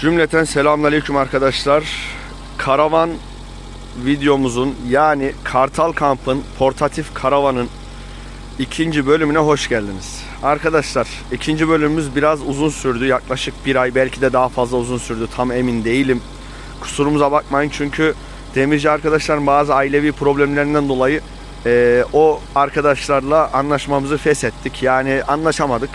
Cümleten selamünaleyküm arkadaşlar. Karavan videomuzun yani Kartal Kamp'ın portatif karavanın ikinci bölümüne hoş geldiniz. Arkadaşlar ikinci bölümümüz biraz uzun sürdü. Yaklaşık bir ay belki de daha fazla uzun sürdü. Tam emin değilim. Kusurumuza bakmayın çünkü demirci arkadaşların bazı ailevi problemlerinden dolayı eee, o arkadaşlarla anlaşmamızı feshettik. Yani anlaşamadık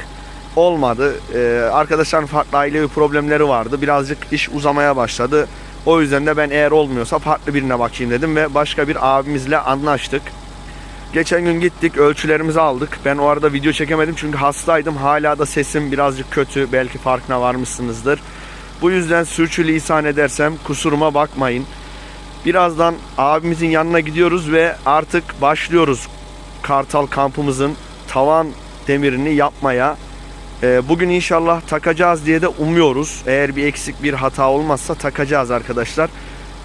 olmadı. Ee, arkadaşların farklı ailevi problemleri vardı. Birazcık iş uzamaya başladı. O yüzden de ben eğer olmuyorsa farklı birine bakayım dedim ve başka bir abimizle anlaştık. Geçen gün gittik, ölçülerimizi aldık. Ben o arada video çekemedim çünkü hastaydım. Hala da sesim birazcık kötü. Belki farkına varmışsınızdır. Bu yüzden sürçülisan edersem kusuruma bakmayın. Birazdan abimizin yanına gidiyoruz ve artık başlıyoruz Kartal kampımızın tavan demirini yapmaya. Ee, Bugün inşallah takacağız diye de umuyoruz. Eğer bir eksik bir hata olmazsa takacağız arkadaşlar.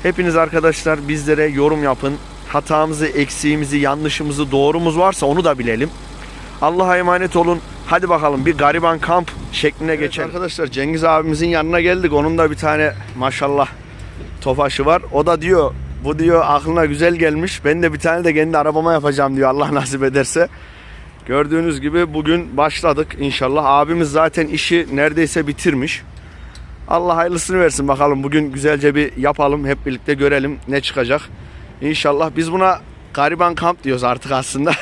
Hepiniz arkadaşlar bizlere yorum yapın. Hatamızı, eksiğimizi, yanlışımızı, doğrumuz varsa onu da bilelim. Allah'a emanet olun. Hadi bakalım bir gariban kamp şekline geçelim. Arkadaşlar Cengiz abimizin yanına geldik. Onun da bir tane maşallah tofaşı var. O da diyor bu diyor aklına güzel gelmiş. Ben de bir tane de kendi arabama yapacağım diyor Allah nasip ederse. Gördüğünüz gibi bugün başladık inşallah. Abimiz zaten işi neredeyse bitirmiş. Allah hayırlısını versin bakalım. Bugün güzelce bir yapalım. Hep birlikte görelim ne çıkacak. İnşallah biz buna gariban kamp diyoruz artık aslında.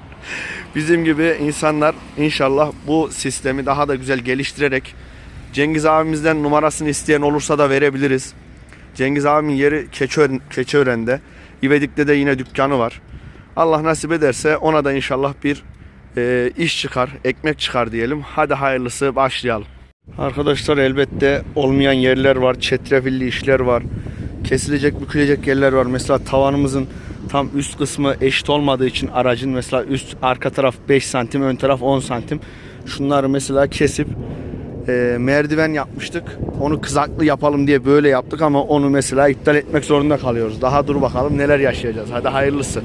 Bizim gibi insanlar inşallah bu sistemi daha da güzel geliştirerek Cengiz abimizden numarasını isteyen olursa da verebiliriz. Cengiz abimin yeri Keçiören, Keçiören'de. İvedik'te de yine dükkanı var. Allah nasip ederse ona da inşallah bir e, iş çıkar, ekmek çıkar diyelim. Hadi hayırlısı başlayalım. Arkadaşlar elbette olmayan yerler var, çetrefilli işler var. Kesilecek, bükülecek yerler var. Mesela tavanımızın tam üst kısmı eşit olmadığı için aracın mesela üst arka taraf 5 santim, ön taraf 10 santim. Şunları mesela kesip e, merdiven yapmıştık. Onu kızaklı yapalım diye böyle yaptık ama onu mesela iptal etmek zorunda kalıyoruz. Daha dur bakalım neler yaşayacağız. Hadi hayırlısı.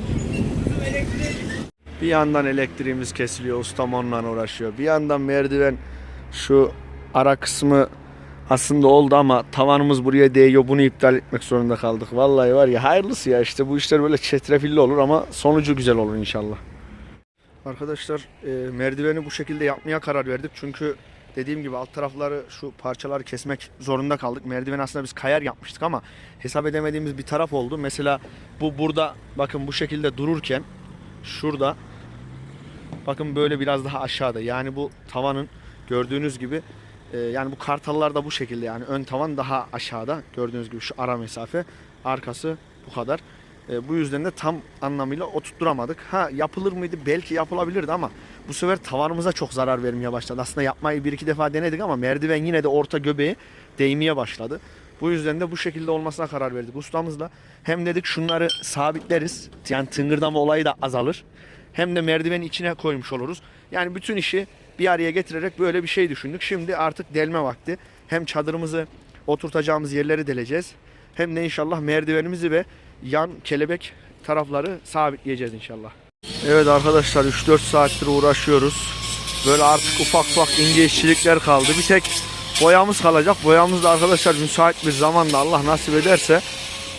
Bir yandan elektriğimiz kesiliyor, ustam onunla uğraşıyor. Bir yandan merdiven şu ara kısmı aslında oldu ama tavanımız buraya değiyor. Bunu iptal etmek zorunda kaldık. Vallahi var ya hayırlısı ya işte bu işler böyle çetrefilli olur ama sonucu güzel olur inşallah. Arkadaşlar e, merdiveni bu şekilde yapmaya karar verdik. Çünkü dediğim gibi alt tarafları şu parçaları kesmek zorunda kaldık. Merdiven aslında biz kayar yapmıştık ama hesap edemediğimiz bir taraf oldu. Mesela bu burada bakın bu şekilde dururken şurada bakın böyle biraz daha aşağıda. Yani bu tavanın gördüğünüz gibi e, yani bu kartallar da bu şekilde yani ön tavan daha aşağıda. Gördüğünüz gibi şu ara mesafe arkası bu kadar. E, bu yüzden de tam anlamıyla oturtturamadık. Ha yapılır mıydı? Belki yapılabilirdi ama bu sefer tavanımıza çok zarar vermeye başladı. Aslında yapmayı bir iki defa denedik ama merdiven yine de orta göbeğe değmeye başladı. Bu yüzden de bu şekilde olmasına karar verdik ustamızla. Hem dedik şunları sabitleriz. Yani tıngırdama olayı da azalır. Hem de merdivenin içine koymuş oluruz. Yani bütün işi bir araya getirerek böyle bir şey düşündük. Şimdi artık delme vakti. Hem çadırımızı oturtacağımız yerleri deleceğiz. Hem de inşallah merdivenimizi ve yan kelebek tarafları sabitleyeceğiz inşallah. Evet arkadaşlar 3-4 saattir uğraşıyoruz. Böyle artık ufak ufak ince işçilikler kaldı. Bir tek boyamız kalacak. Boyamız da arkadaşlar müsait bir zamanda Allah nasip ederse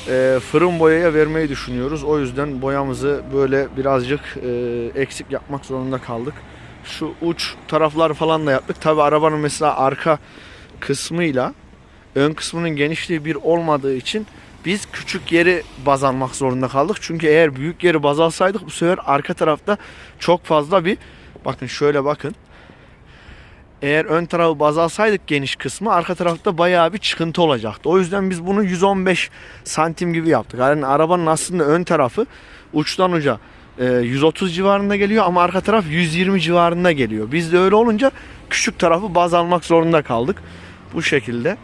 e, fırın boyaya vermeyi düşünüyoruz. O yüzden boyamızı böyle birazcık e, eksik yapmak zorunda kaldık. Şu uç tarafları falan da yaptık. Tabi arabanın mesela arka kısmıyla ön kısmının genişliği bir olmadığı için biz küçük yeri baz almak zorunda kaldık. Çünkü eğer büyük yeri baz alsaydık bu sefer arka tarafta çok fazla bir bakın şöyle bakın. Eğer ön tarafı baz alsaydık geniş kısmı arka tarafta bayağı bir çıkıntı olacaktı. O yüzden biz bunu 115 santim gibi yaptık. Yani arabanın aslında ön tarafı uçtan uca e, 130 civarında geliyor ama arka taraf 120 civarında geliyor. Biz de öyle olunca küçük tarafı baz almak zorunda kaldık. Bu şekilde.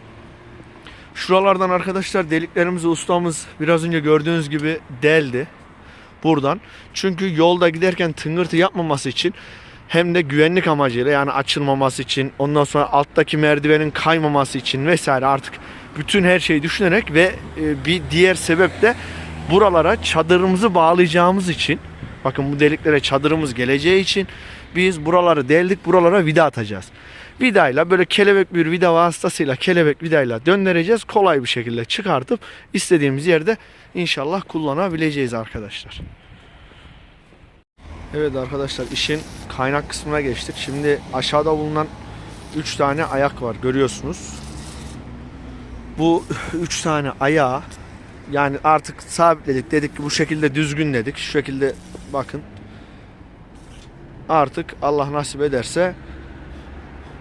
Şuralardan arkadaşlar deliklerimizi ustamız biraz önce gördüğünüz gibi deldi. Buradan. Çünkü yolda giderken tıngırtı yapmaması için hem de güvenlik amacıyla yani açılmaması için ondan sonra alttaki merdivenin kaymaması için vesaire artık bütün her şeyi düşünerek ve e, bir diğer sebep de buralara çadırımızı bağlayacağımız için bakın bu deliklere çadırımız geleceği için biz buraları deldik buralara vida atacağız. vidayla böyle kelebek bir vida vasıtasıyla kelebek vidayla döndüreceğiz. Kolay bir şekilde çıkartıp istediğimiz yerde inşallah kullanabileceğiz arkadaşlar. Evet arkadaşlar işin kaynak kısmına geçtik. Şimdi aşağıda bulunan 3 tane ayak var görüyorsunuz. Bu 3 tane ayağı yani artık sabitledik dedik ki bu şekilde düzgün dedik. Şu şekilde bakın. Artık Allah nasip ederse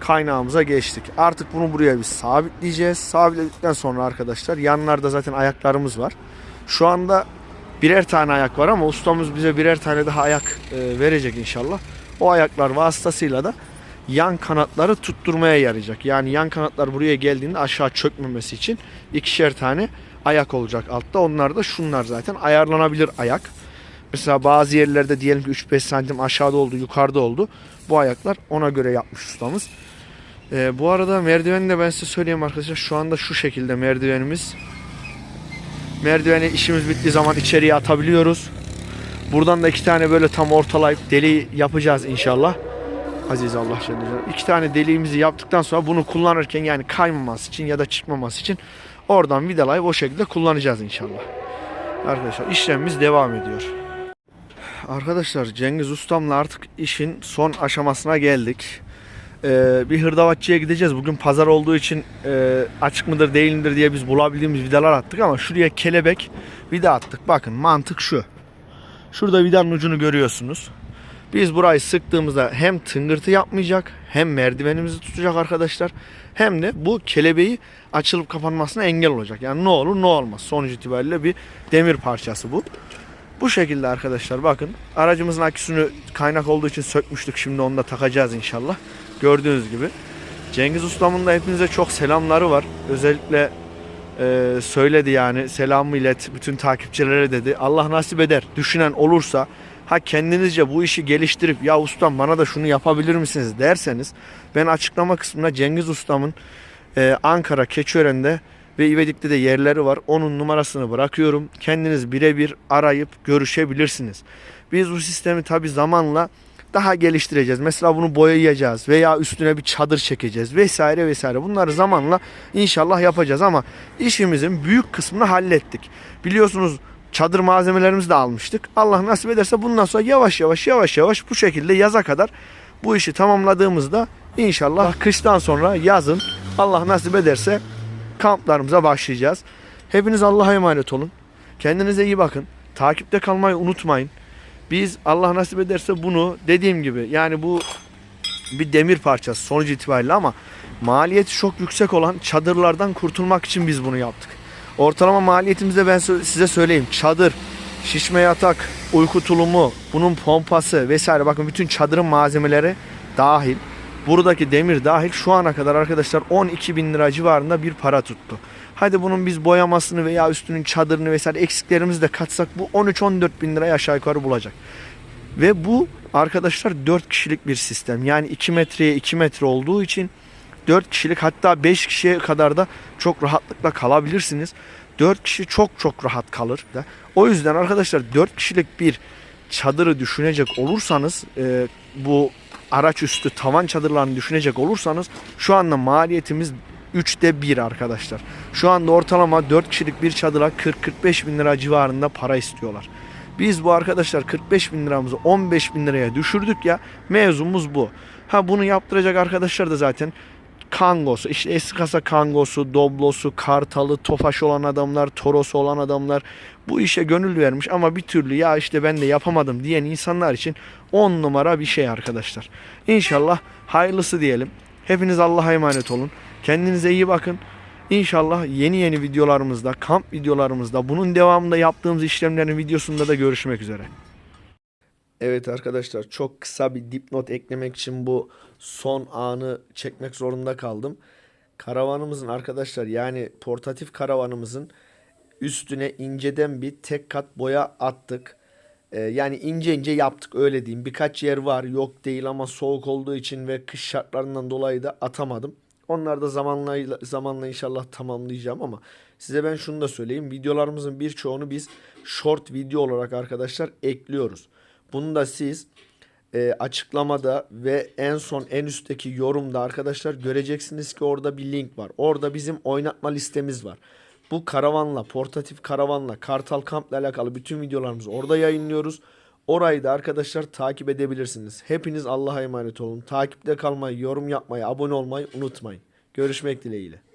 kaynağımıza geçtik. Artık bunu buraya biz sabitleyeceğiz. Sabitledikten sonra arkadaşlar yanlarda zaten ayaklarımız var. Şu anda birer tane ayak var ama ustamız bize birer tane daha ayak e, verecek inşallah. O ayaklar vasıtasıyla da yan kanatları tutturmaya yarayacak. Yani yan kanatlar buraya geldiğinde aşağı çökmemesi için ikişer tane ayak olacak altta. Onlar da şunlar zaten ayarlanabilir ayak. Mesela bazı yerlerde diyelim ki 3-5 santim aşağıda oldu, yukarıda oldu. Bu ayaklar ona göre yapmış ustamız. Ee, bu arada merdiveni de ben size söyleyeyim arkadaşlar. Şu anda şu şekilde merdivenimiz. Merdiveni işimiz bittiği zaman içeriye atabiliyoruz. Buradan da iki tane böyle tam ortalayıp deli yapacağız inşallah. Aziz Allah Celle. İki tane deliğimizi yaptıktan sonra bunu kullanırken yani kaymaması için ya da çıkmaması için oradan vidalayıp o şekilde kullanacağız inşallah. Arkadaşlar işlemimiz devam ediyor. Arkadaşlar Cengiz Ustam'la artık işin son aşamasına geldik. Ee, bir hırdavatçıya gideceğiz. Bugün pazar olduğu için e, açık mıdır değil midir diye biz bulabildiğimiz vidalar attık ama şuraya kelebek vida attık. Bakın mantık şu. Şurada vidanın ucunu görüyorsunuz. Biz burayı sıktığımızda hem tıngırtı yapmayacak hem merdivenimizi tutacak arkadaşlar. Hem de bu kelebeği açılıp kapanmasına engel olacak. Yani ne olur ne olmaz. Sonuç itibariyle bir demir parçası bu. Bu şekilde arkadaşlar bakın. Aracımızın aküsünü kaynak olduğu için sökmüştük. Şimdi onu da takacağız inşallah. Gördüğünüz gibi. Cengiz Ustam'ın da hepinize çok selamları var. Özellikle e, söyledi yani selamı ilet bütün takipçilere dedi. Allah nasip eder düşünen olursa ha kendinizce bu işi geliştirip ya ustam bana da şunu yapabilir misiniz derseniz ben açıklama kısmına Cengiz Ustam'ın e, Ankara Keçiören'de ve İvedik'te de yerleri var. Onun numarasını bırakıyorum. Kendiniz birebir arayıp görüşebilirsiniz. Biz bu sistemi tabi zamanla daha geliştireceğiz. Mesela bunu boyayacağız veya üstüne bir çadır çekeceğiz vesaire vesaire. Bunları zamanla inşallah yapacağız ama işimizin büyük kısmını hallettik. Biliyorsunuz çadır malzemelerimizi de almıştık. Allah nasip ederse bundan sonra yavaş yavaş yavaş yavaş bu şekilde yaza kadar bu işi tamamladığımızda inşallah kıştan sonra yazın Allah nasip ederse kamplarımıza başlayacağız. Hepiniz Allah'a emanet olun. Kendinize iyi bakın. Takipte kalmayı unutmayın. Biz Allah nasip ederse bunu dediğim gibi yani bu bir demir parçası sonuç itibariyle ama maliyeti çok yüksek olan çadırlardan kurtulmak için biz bunu yaptık. Ortalama maliyetimizi ben size söyleyeyim. Çadır, şişme yatak, uyku tulumu, bunun pompası vesaire bakın bütün çadırın malzemeleri dahil. Buradaki demir dahil şu ana kadar arkadaşlar 12 bin lira civarında bir para tuttu. Hadi bunun biz boyamasını veya üstünün çadırını vesaire eksiklerimizi de katsak bu 13-14 bin liraya aşağı yukarı bulacak. Ve bu arkadaşlar 4 kişilik bir sistem. Yani 2 metreye 2 metre olduğu için 4 kişilik hatta 5 kişiye kadar da çok rahatlıkla kalabilirsiniz. 4 kişi çok çok rahat kalır. O yüzden arkadaşlar 4 kişilik bir çadırı düşünecek olursanız e, bu araç üstü tavan çadırlarını düşünecek olursanız şu anda maliyetimiz 3'te 1 arkadaşlar. Şu anda ortalama 4 kişilik bir çadıra 40-45 bin lira civarında para istiyorlar. Biz bu arkadaşlar 45 bin liramızı 15 bin liraya düşürdük ya mevzumuz bu. Ha bunu yaptıracak arkadaşlar da zaten kangosu, işte eski kasa kangosu, doblosu, kartalı, tofaş olan adamlar, torosu olan adamlar bu işe gönül vermiş ama bir türlü ya işte ben de yapamadım diyen insanlar için 10 numara bir şey arkadaşlar. İnşallah hayırlısı diyelim. Hepiniz Allah'a emanet olun. Kendinize iyi bakın. İnşallah yeni yeni videolarımızda, kamp videolarımızda, bunun devamında yaptığımız işlemlerin videosunda da görüşmek üzere. Evet arkadaşlar çok kısa bir dipnot eklemek için bu son anı çekmek zorunda kaldım. Karavanımızın arkadaşlar yani portatif karavanımızın üstüne inceden bir tek kat boya attık. Ee, yani ince ince yaptık öyle diyeyim. Birkaç yer var yok değil ama soğuk olduğu için ve kış şartlarından dolayı da atamadım. Onlar da zamanla, zamanla inşallah tamamlayacağım ama size ben şunu da söyleyeyim. Videolarımızın birçoğunu biz short video olarak arkadaşlar ekliyoruz. Bunu da siz e, açıklamada ve en son en üstteki yorumda arkadaşlar göreceksiniz ki orada bir link var. Orada bizim oynatma listemiz var. Bu karavanla, portatif karavanla, Kartal Kamp'la alakalı bütün videolarımızı orada yayınlıyoruz. Orayı da arkadaşlar takip edebilirsiniz. Hepiniz Allah'a emanet olun. Takipte kalmayı, yorum yapmayı, abone olmayı unutmayın. Görüşmek dileğiyle.